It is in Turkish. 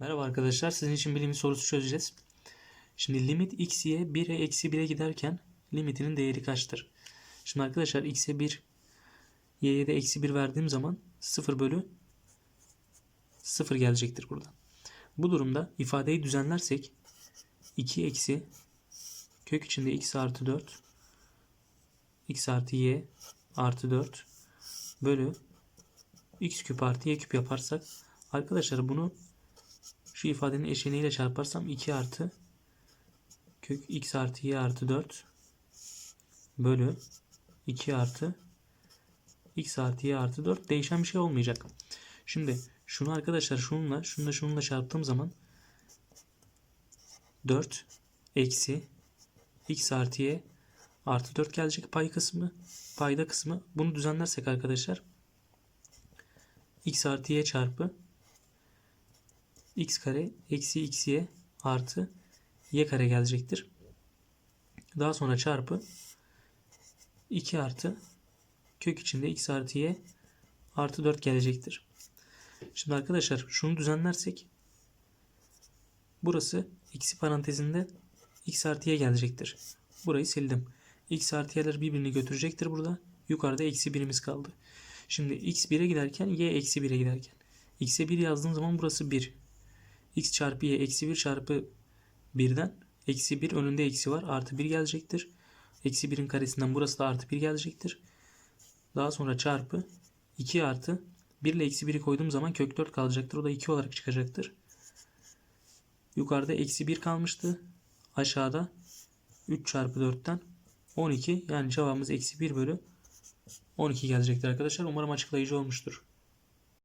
Merhaba arkadaşlar. Sizin için bilim sorusu çözeceğiz. Şimdi limit x'ye 1'e eksi 1'e giderken limitinin değeri kaçtır? Şimdi arkadaşlar x'e 1 y'ye de eksi 1 verdiğim zaman 0 bölü 0 gelecektir buradan. Bu durumda ifadeyi düzenlersek 2 eksi kök içinde x artı 4 x artı y artı 4 bölü x küp artı y küp yaparsak arkadaşlar bunu şu ifadenin eşleniğiyle çarparsam 2 artı kök x artı y artı 4 bölü 2 artı x artı y artı 4 değişen bir şey olmayacak. Şimdi şunu arkadaşlar şununla şununla şununla çarptığım zaman 4 eksi x artı y artı 4 gelecek pay kısmı payda kısmı bunu düzenlersek arkadaşlar x artı y çarpı x kare eksi xy artı y kare gelecektir. Daha sonra çarpı 2 artı kök içinde x artı y artı 4 gelecektir. Şimdi arkadaşlar şunu düzenlersek burası eksi parantezinde x artı y gelecektir. Burayı sildim. x artı y'ler birbirini götürecektir burada. Yukarıda eksi birimiz kaldı. Şimdi x 1'e giderken y eksi 1'e giderken. x'e 1 yazdığım zaman burası 1 x çarpı y eksi 1 çarpı 1'den eksi 1 önünde eksi var artı 1 gelecektir. Eksi 1'in karesinden burası da artı 1 gelecektir. Daha sonra çarpı 2 artı 1 ile eksi 1'i koyduğum zaman kök 4 kalacaktır. O da 2 olarak çıkacaktır. Yukarıda eksi 1 kalmıştı. Aşağıda 3 çarpı 4'ten 12 yani cevabımız eksi 1 bölü 12 gelecektir arkadaşlar. Umarım açıklayıcı olmuştur.